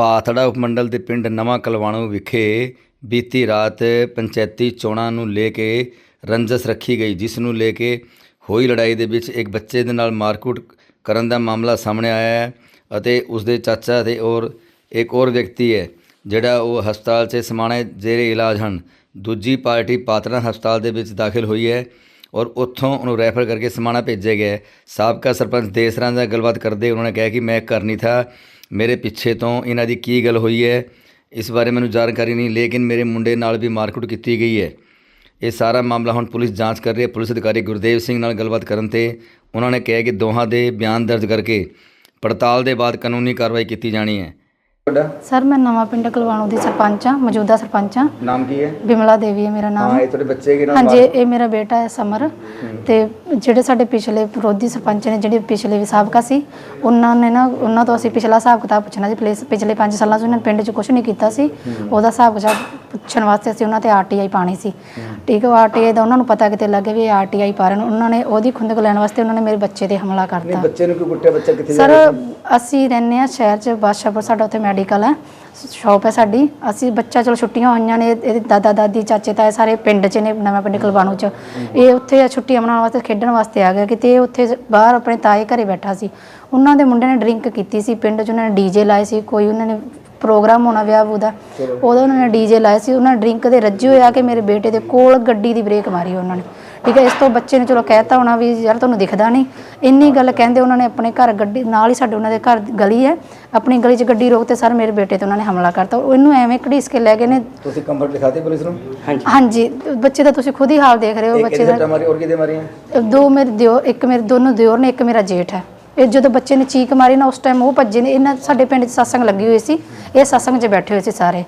ਪਾਥੜਾ ਉਪਮੰਡਲ ਦੇ ਪਿੰਡ ਨਵਾਂ ਕਲਵਾਣੂ ਵਿਖੇ ਬੀਤੀ ਰਾਤ ਪੰਚਾਇਤੀ ਚੋਣਾਂ ਨੂੰ ਲੈ ਕੇ ਰੰਜਸ ਰੱਖੀ ਗਈ, ਜਿਸ ਨੂੰ ਲੈ ਕੇ ਹੋਈ ਲੜਾਈ ਦੇ ਵਿੱਚ ਇੱਕ ਬੱਚੇ ਦੇ ਨਾਲ ਮਾਰਕੁੱਟ ਕਰਨ ਦਾ ਮਾਮਲਾ ਸਾਹਮਣੇ ਆਇਆ ਹੈ ਅਤੇ ਉਸ ਦੇ ਚਾਚਾ ਤੇ ਔਰ ਇੱਕ ਹੋਰ ਵਿਅਕਤੀ ਹੈ, ਜਿਹੜਾ ਉਹ ਹਸਪਤਾਲ 'ਚ ਸਮਾਣੇ ਜੇਰੇ ਇਲਾਜ ਹਨ। ਦੂਜੀ ਪਾਰਟੀ ਪਾਤੜਾ ਹਸਪਤਾਲ ਦੇ ਵਿੱਚ ਦਾਖਲ ਹੋਈ ਹੈ। ਔਰ ਉੱਥੋਂ ਉਹਨੂੰ ਰੈਫਰ ਕਰਕੇ ਸਮਾਣਾ ਭੇਜਿਆ ਗਿਆ। ਸਾਬਕਾ ਸਰਪੰਚ ਦੇਸਰਾਂ ਨਾਲ ਗੱਲਬਾਤ ਕਰਦੇ ਉਹਨਾਂ ਨੇ ਕਿਹਾ ਕਿ ਮੈਂ ਘਰ ਨਹੀਂ ਥਾ, ਮੇਰੇ ਪਿੱਛੇ ਤੋਂ ਇਹਨਾਂ ਦੀ ਕੀ ਗੱਲ ਹੋਈ ਹੈ, ਇਸ ਬਾਰੇ ਮੈਨੂੰ ਜਾਣਕਾਰੀ ਨਹੀਂ, ਲੇਕਿਨ ਮੇਰੇ ਮੁੰਡੇ ਨਾਲ ਵੀ ਮਾਰਕੁੱਟ ਕੀਤੀ ਗਈ ਹੈ। ਇਹ ਸਾਰਾ ਮਾਮਲਾ ਹੁਣ ਪੁਲਿਸ ਜਾਂਚ ਕਰ ਰਹੀ ਹੈ। ਪੁਲਿਸ ਅਧਿਕਾਰੀ ਗੁਰਦੇਵ ਸਿੰਘ ਨਾਲ ਗੱਲਬਾਤ ਕਰਨ ਤੇ ਉਹਨਾਂ ਨੇ ਕਿਹਾ ਕਿ ਦੋਹਾਂ ਦੇ ਬਿਆਨ ਦਰਜ ਕਰਕੇ ਪੜਤਾਲ ਦੇ ਬਾਅਦ ਕਾਨੂੰਨੀ ਕਾਰਵਾਈ ਕੀਤੀ ਜਾਣੀ ਹੈ। ਤੁਹਾਡਾ? ਸਰ ਮੈਂ ਨਵਾਂ ਪਿੰਡ ਕਲਵਾਣੂ ਦੀ ਸਰਪੰਚ ਹਾਂ ਮੌਜੂਦਾ ਸਰਪੰਚ ਹਾਂ। ਨਾਮ ਕੀ ਹੈ? ਬਿਮਲਾ ਦੇਵੀ ਹੈ ਮੇਰਾ ਨਾਮ। ਇਹ ਤੁਹਾਡੇ ਬੱਚੇ ਕੀ ਹਾਂਜੀ ਇਹ ਮੇਰਾ ਬੇਟਾ ਹੈ ਸਮਰ। ਤੇ ਜਿਹੜੇ ਸਾਡੇ ਪਿਛਲੇ ਵਿਰੋਧੀ ਸਰਪੰਚ ਨੇ ਜਿਹੜੇ ਪਿਛਲੇ ਵੀ ਸਾਬਕਾ ਸੀ ਉਹਨਾਂ ਨੇ ਨਾ ਉਹਨਾਂ ਤੋਂ ਅਸੀਂ ਪਿਛਲਾ ਹਿਸਾਬ ਕਿਤਾਬ ਪੁੱਛਣਾ ਸੀ ਪਲੇਸ ਪਿਛਲੇ 5 ਸਾਲਾਂ 'ਚ ਉਹਨਾਂ ਨੇ ਪਿੰਡ 'ਚ ਕੁਝ ਨਹੀਂ ਕੀਤਾ ਸੀ। ਉਹਦਾ ਹਿਸਾਬ ਕਿਤਾਬ ਪੁੱਛਣ ਵਾਸਤੇ ਅਸੀਂ ਉਹਨਾਂ ਤੇ ਆਰਟੀਆਈ ਪਾਣੀ ਸੀ। ਠੀਕ ਹੈ ਆਰਟੀਆਈ ਦਾ ਉਹਨਾਂ ਨੂੰ ਪਤਾ ਕਿਤੇ ਲੱਗੇ ਵੀ ਆਰਟੀਆਈ ਪਾ ਰਹੇ ਨੇ। ਉਹਨਾਂ ਨੇ ਉਹਦੀ ਖੁੰਦਕ ਲੈਣ ਵਾਸਤੇ ਉਹਨਾਂ ਨੇ ਮੇਰੇ ਬੱਚੇ ਤੇ ਹਮਲਾ ਕਰਤਾ। ਬੱਚੇ ਨੂੰ ਕਿਉਂ ਕੁੱਟਿਆ? ਬੱਚਾ ਕਿੱਥੇ ਸਰ ਅਸੀਂ ਰਹਿੰਦੇ ਆ ਸ਼ਹਿਰ ਚ ਬਾਦਸ਼ਾਹਪੁਰ ਸਾਡਾ ਉੱਥੇ ਮੈਡੀਕਲ ਹੈ। ਸ਼ਾਪ ਹੈ ਸਾਡੀ। ਅਸੀਂ ਬੱਚਾ ਚਲੋ ਛੁੱਟੀਆਂ ਹੋਈਆਂ ਨੇ ਇਹਦੇ ਦਾਦਾ ਦਾਦੀ ਚਾਚੇ ਤਾਏ ਸਾਰੇ ਪਿੰਡ ਚ ਨੇ ਨਵਾਂ ਪਿੰਡ ਕਲਵਾਣੂ ਚ। ਇਹ ਉੱਥੇ ਛੁੱਟੀਆਂ ਮਨਾਉਣ ਵਾਸਤੇ ਖੇਡਣ ਵਾਸਤੇ ਆ ਗਿਆ ਕਿਤੇ। ਇਹ ਉੱਥੇ ਬਾਹਰ ਆਪਣੇ ਤਾਏ ਘਰੇ ਬੈਠਾ ਸੀ। ਉਹਨਾਂ ਦੇ ਮੁੰਡੇ ਨੇ ਡਰਿੰਕ ਕੀਤੀ ਸੀ। ਪਿੰਡ ਚ ਉਹਨਾਂ ਨੇ ਡੀਜੇ ਲਾਏ ਸੀ। ਕੋਈ ਉਹਨਾਂ ਨੇ ਪ੍ਰੋਗਰਾਮ ਹੋਣਾ ਵਿਆਹ ਵੂ ਦਾ ਉਹਦਾ ਉਹਨਾਂ ਨੇ ਡੀਜੇ ਲਾਏ ਸੀ। ਉਹਨਾਂ ਨੇ ਡਰਿੰਕ ਦੇ ਰੱਜੇ ਹੋਏ ਆ ਕੇ ਮੇਰੇ ਬੇਟੇ ਦੇ ਕੋਲ ਗੱਡੀ ਦੀ ਬ੍ਰੇਕ ਮਾਰੀ ਉਹਨਾਂ ਨੇ। ਠੀਕ ਹੈ ਇਸ ਤੋਂ ਬੱਚੇ ਨੇ ਚਲੋ ਕਹਿਤਾ ਹੋਣਾ ਵੀ ਯਾਰ ਤੁਹਾਨੂੰ ਦਿਖਦਾ ਨਹੀਂ। ਇੰਨੀ ਗੱਲ ਕਹਿੰਦੇ ਉਹਨਾਂ ਨੇ ਆਪਣੇ ਘਰ ਗੱਡੀ ਨਾਲ ਹੀ ਸਾਡੇ ਉਹਨਾਂ ਦੇ ਘਰ ਗਲੀ ਹੈ। ਆਪਣੀ ਗਲੀ 'ਚ ਗੱਡੀ ਰੋਕ ਤੇ ਸਰ ਮੇਰੇ ਬੇਟੇ ਤੇ ਉਹਨਾਂ ਨੇ ਹਮਲਾ ਕਰਤਾ। ਉਹ ਇਹਨੂੰ ਐਵੇਂ ਘੜੀਸ ਕੇ ਲੈ ਗਏ ਨੇ। ਤੁਸੀਂ ਕੰਪਲੇਂਟ ਲਿਖਾਤੀ ਪੁਲਿਸ ਨੂੰ? ਹਾਂਜੀ। ਹਾਂਜੀ ਬੱਚੇ ਦਾ ਤੁਸੀਂ ਖੁਦ ਹੀ ਹਾਲ ਦੇਖ ਰਹੇ ਹੋ ਬੱਚੇ ਦਾ ਮਾਰੀ ਔਰ ਕਿਹਦੇ ਮਾਰੀਆਂ? ਦੋ ਮੇਰੇ ਦਿਓ ਇੱਕ ਮੇਰੇ ਦੋਨੋਂ ਦਿਓਰ ਨੇ ਇੱਕ ਮੇਰਾ ਜੇਠ ਹੈ। ਇਹ ਜਦੋਂ ਬੱਚੇ ਨੇ ਚੀਕ ਮਾਰੀ ਨਾ ਉਸ ਟਾਈਮ ਉਹ ਭੱਜੇ ਨੇ। ਇਹਨਾਂ ਸਾਡੇ ਪਿੰਡ 'ਚ satsang ਲੱਗੀ ਹੋਈ ਸੀ। ਇਹ satsang 'ਚ ਬੈਠੇ ਹੋਏ ਸੀ ਸਾਰੇ।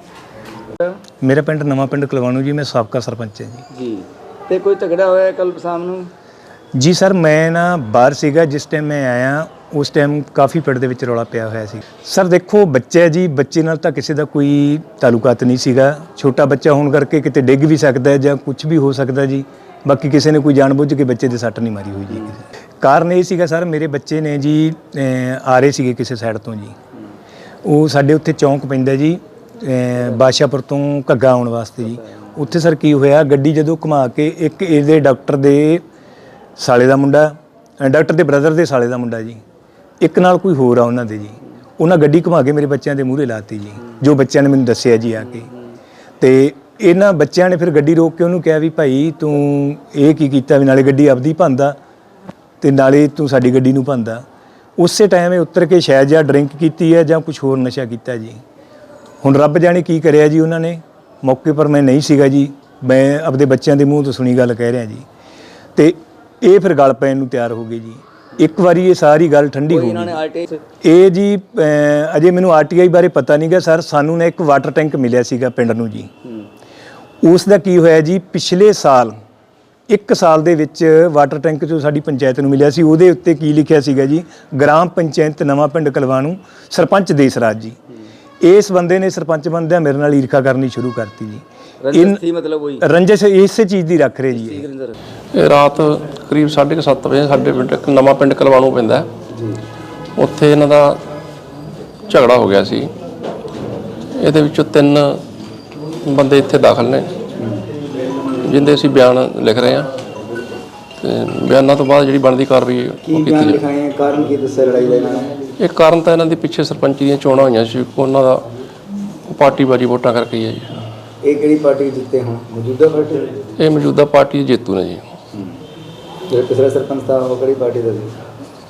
ਮੇਰਾ ਪਿੰਡ ਨਵਾਂ ਪਿੰਡ ਕਲਵਾਣੂ ਜੀ ਮੈਂ ਸਾਬਕਾ ਸਰਪੰਚ ਹਾਂ ਜੀ। ਜੀ। ਤੇ ਕੋਈ ਝਗੜਾ ਹੋਇਆ ਕੱਲ ਸ਼ਾਮ ਨੂੰ? ਜੀ ਸਰ ਮੈਂ ਨਾ ਬਾਹਰ ਸੀਗਾ ਜਿਸ ਟਾਈਮ ਮੈਂ ਆਇਆ ਉਸ ਟਾਈਮ ਕਾਫੀ ਪਿੰਡ ਦੇ ਵਿੱਚ ਰੌਲਾ ਪਿਆ ਹੋਇਆ ਸੀ। ਸਰ ਦੇਖੋ ਬੱਚਾ ਹੈ ਜੀ ਬੱਚੇ ਨਾਲ ਤਾਂ ਕਿਸੇ ਦਾ ਕੋਈ ਤਾਲੁਕਾਤ ਨਹੀਂ ਸੀਗਾ। ਛੋਟਾ ਬੱਚਾ ਹੋਣ ਕਰਕੇ ਕਿਤੇ ਡਿੱਗ ਵੀ ਸਕਦਾ ਹੈ ਜਾਂ ਕੁਝ ਵੀ ਹੋ ਸਕਦਾ ਜੀ। ਬਾਕੀ ਕਿਸੇ ਨੇ ਕੋਈ ਜਾਣਬੁੱਝ ਕੇ ਬੱਚੇ ਦੇ ਸੱਟ ਨਹੀਂ ਮਾਰੀ ਹੋਈ ਜੀ। ਕਾਰਨ ਇਹ ਸੀਗਾ ਸਰ ਮੇਰੇ ਬੱਚੇ ਨੇ ਜੀ ਅਹ, ਆ ਰਹੇ ਸੀਗੇ ਕਿਸੇ ਸਾਈਡ ਤੋਂ ਜੀ। ਉਹ ਸਾਡੇ ਉੱਥੇ ਚੌਂਕ ਪੈਂਦਾ ਜੀ ਅਹ ਬਾਦਸ਼ਾਹਪੁਰ ਤੋਂ ਘੱਗਾ ਆਉਣ ਵਾਸਤੇ ਜੀ। ਉੱਥੇ ਸਰ ਕੀ ਹੋਇਆ, ਗੱਡੀ ਜਦੋਂ ਘੁਮਾ ਕੇ ਇੱਕ ਇਹਦੇ ਡਾਕਟਰ ਦੇ ਸਾਲੇ ਦਾ ਮੁੰਡਾ ਡਾਕਟਰ ਦੇ ਬ੍ਰਦਰ ਦੇ ਸਾਲੇ ਦਾ ਮੁੰਡਾ ਜੀ, ਇੱਕ ਨਾਲ ਕੋਈ ਹੋਰ ਆ ਉਹਨਾਂ ਦੇ ਜੀ। ਉਹਨਾਂ ਗੱਡੀ ਘੁਮਾ ਕੇ ਮੇਰੇ ਬੱਚਿਆਂ ਦੇ ਮੂਹਰੇ ਲਾਤੀ ਜੀ, ਜੋ ਬੱਚਿਆਂ ਨੇ ਮੈਨੂੰ ਦੱਸਿਆ ਜੀ ਆ ਕੇ। ਤੇ ਇਹਨਾਂ ਬੱਚਿਆਂ ਨੇ ਫਿਰ ਗੱਡੀ ਰੋਕ ਕੇ ਉਹਨੂੰ ਕਿਹਾ ਵੀ ਭਾਈ ਤੂੰ ਇਹ ਕੀ ਕੀਤਾ ਵੀ ਨਾਲੇ ਗੱਡੀ ਆਪਦੀ ਭੰਦਾ ਤੇ ਨਾਲੇ ਤੂੰ ਸਾਡੀ ਗੱਡੀ ਨੂੰ ਭੰਦਾ ਉਸੇ ਟਾਈਮ ਇਹ ਉਤਰ ਕੇ ਸ਼ਾਇਦ ਜਾਂ ਡਰਿੰਕ ਕੀਤੀ ਹੈ ਜਾਂ ਕੁਝ ਹੋਰ ਨਸ਼ਾ ਕੀਤਾ ਜੀ। ਹੁਣ ਰੱਬ ਜਾਣੇ ਕੀ ਕਰਿਆ ਜੀ ਉਹਨਾਂ ਨੇ? ਮੌਕੇ ਪਰ ਮੈਂ ਨਹੀਂ ਸੀਗਾ ਜੀ। ਮੈਂ ਆਪਦੇ ਬੱਚਿਆਂ ਦੇ ਮੂੰਹ ਤੋਂ ਸੁਣੀ ਗੱਲ ਕਹਿ ਰਿਹਾ ਜੀ। ਤੇ ਇਹ ਫਿਰ ਗੱਲ ਪੈਣ ਨੂੰ ਤਿਆਰ ਹੋ ਗਏ ਜੀ। ਇੱਕ ਵਾਰੀ ਇਹ ਸਾਰੀ ਗੱਲ ਠੰਡੀ ਹੋ ਗਈ। ਇਹ ਜੀ ਅਜੇ ਮੈਨੂੰ ਆਰਟੀਆਈ ਬਾਰੇ ਪਤਾ ਨਹੀਂਗਾ ਸਰ। ਸਾਨੂੰ ਨੇ ਇੱਕ ਵਾਟਰ ਟੈਂਕ ਮਿਲਿਆ ਸੀਗਾ ਪਿੰਡ ਨੂੰ ਜੀ। ਉਸ ਦਾ ਕੀ ਹੋਇਆ ਜੀ ਪਿਛਲੇ ਸਾਲ ਇੱਕ ਸਾਲ ਦੇ ਵਿੱਚ ਵਾਟਰ ਟੈਂਕ ਜੋ ਸਾਡੀ ਪੰਚਾਇਤ ਨੂੰ ਮਿਲਿਆ ਸੀ। ਉਹਦੇ ਉੱਤੇ ਕੀ ਲਿਖਿਆ ਸੀਗਾ ਜੀ ਗ੍ਰਾਮ ਪੰਚਾਇਤ ਨਵਾਂ ਪਿੰਡ ਕਲਵਾਣੂ ਸਰਪੰਚ ਦੇਸਰਾਜ ਜੀ। ਇਸ ਬੰਦੇ ਨੇ ਸਰਪੰਚ ਬੰਦਿਆਂ ਮੇਰੇ ਨਾਲ ਈਰਖਾ ਕਰਨੀ ਸ਼ੁਰੂ ਕਰਤੀ ਜੀ। ਇਨ ਸੀ ਮਤਲਬ ਉਹੀ ਰੰਜਸ ਇਸੇ ਚੀਜ਼ ਦੀ ਰੱਖ ਰਹੇ ਜੀ। ਇਹ। ਇਹ ਰਾਤ ਕਰੀਬ 7:30 ਵਜੇ ਸਾਡੇ ਪਿੰਡ ਇੱਕ ਨਵਾਂ ਪਿੰਡ ਕਲਵਾਣੂ ਪੈਂਦਾ ਹੈ। ਉੱਥੇ ਇਹਨਾਂ ਦਾ ਝਗੜਾ ਹੋ ਗਿਆ ਸੀ। ਇਹਦੇ ਵਿੱਚੋਂ ਤਿੰਨ ਬੰਦੇ ਇੱਥੇ ਦਾਖਲ ਨੇ ਜਿੰਦੇ ਅਸੀਂ ਬਿਆਨ ਲਿਖ ਰਹੇ ਹਾਂ। ਤੇ ਬਿਆਨਾਂ ਤੋਂ ਬਾਅਦ ਜਿਹੜੀ ਬਣਦੀ ਕਾਰਵਾਈ ਉਹ ਕੀਤੀ ਜਾਵੇ। ਲਿਖਾਏ ਕਾਰਨ ਕੀ ਦੱਸਿਆ ਲੜਾਈ ਦਾ ਇਹਨਾਂ ਨੇ? ਇਹ ਕਾਰਨ ਤਾਂ ਇਹਨਾਂ ਦੀ ਪਿੱਛੇ ਸਰਪੰਚੀ ਦੀਆਂ ਚੋਣਾਂ ਹੋਈਆਂ ਸੀ ਉਹਨਾਂ ਦਾ ਪਾਰਟੀਬਾਜੀ ਵੋਟਾਂ ਕਰਕੇ ਹੀ ਹੈ ਜੀ। ਇਹ ਕਿਹੜੀ ਪਾਰਟੀ ਜਿੱਤੇ ਹੁਣ? ਮੌਜੂਦਾ ਪਾਰਟੀ? ਇਹ ਮੌਜੂਦਾ ਪਾਰਟੀ ਦੇ ਜੇਤੂ ਨੇ ਜੀ। ਜਿਹੜਾ ਪਿਛਲਾ ਸਰਪੰਚ था ਉਹ ਕਿਹੜੀ ਪਾਰਟੀ ਦਾ ਸੀ?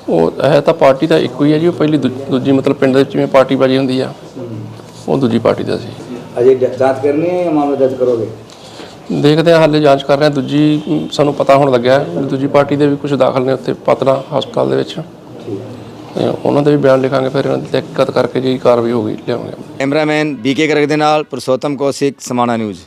ਉਹ ਹੈ ਤਾਂ ਪਾਰਟੀ ਤਾਂ ਇੱਕੋ ਹੀ ਹੈ ਜੀ ਉਹ ਪਹਿਲੀ ਦੂ- ਦੂਜੀ ਮਤਲਬ ਪਿੰਡ ਦੇ ਵਿੱਚ ਜਿਵੇਂ ਪਾਰਟੀ ਬਾਜੀ ਹੁੰਦੀ ਆ ਉਹ ਦੂਜੀ ਪਾਰਟੀ ਦਾ ਸੀ। ਅਜੇ ਜ- ਜਾਂਚ ਕਰਨੀ ਹੈ ਜਾਂ ਮਾਮਲਾ ਦਰਜ ਕਰੋਗੇ? ਦੇਖਦੇ ਹਾਂ ਹਾਲੇ ਜਾਂਚ ਕਰ ਰਹੇ ਹਾਂ ਦੂਜੀ ਸਾਨੂੰ ਪਤਾ ਹੋਣ ਲੱਗਿਆ ਹੈ। ਵੀ ਦੂਜੀ ਪਾਰਟੀ ਦੇ ਵੀ ਕੁਝ ਦਾਖਲ ਨੇ ਉੱਥੇ ਪਤਨਾ ਹਸਪਤਾਲ ਦੇ ਵਿੱਚ। ਤੇ ਉਹਨਾਂ ਦੇ ਵੀ ਬਿਆਨ ਲਿਖਾਂਗੇ ਫਿਰ ਇਹਨਾਂ ਦੀ ਤਹਿਕੀਕਤ ਕਰਕੇ ਜਿਹੜੀ ਕਾਰਵਾਈ ਹੋਗੀ ਲਿਆਵਾਂਗੇ। ਕੈਮਰਾਮੈਨ ਬੀਕੇ ਕਰਕ ਦੇ ਨਾਲ ਪੁਰਸ਼ੋਤਮ ਕੌਸ਼ਿਕ ਸਮਾਣਾ ਨਿਊਜ਼।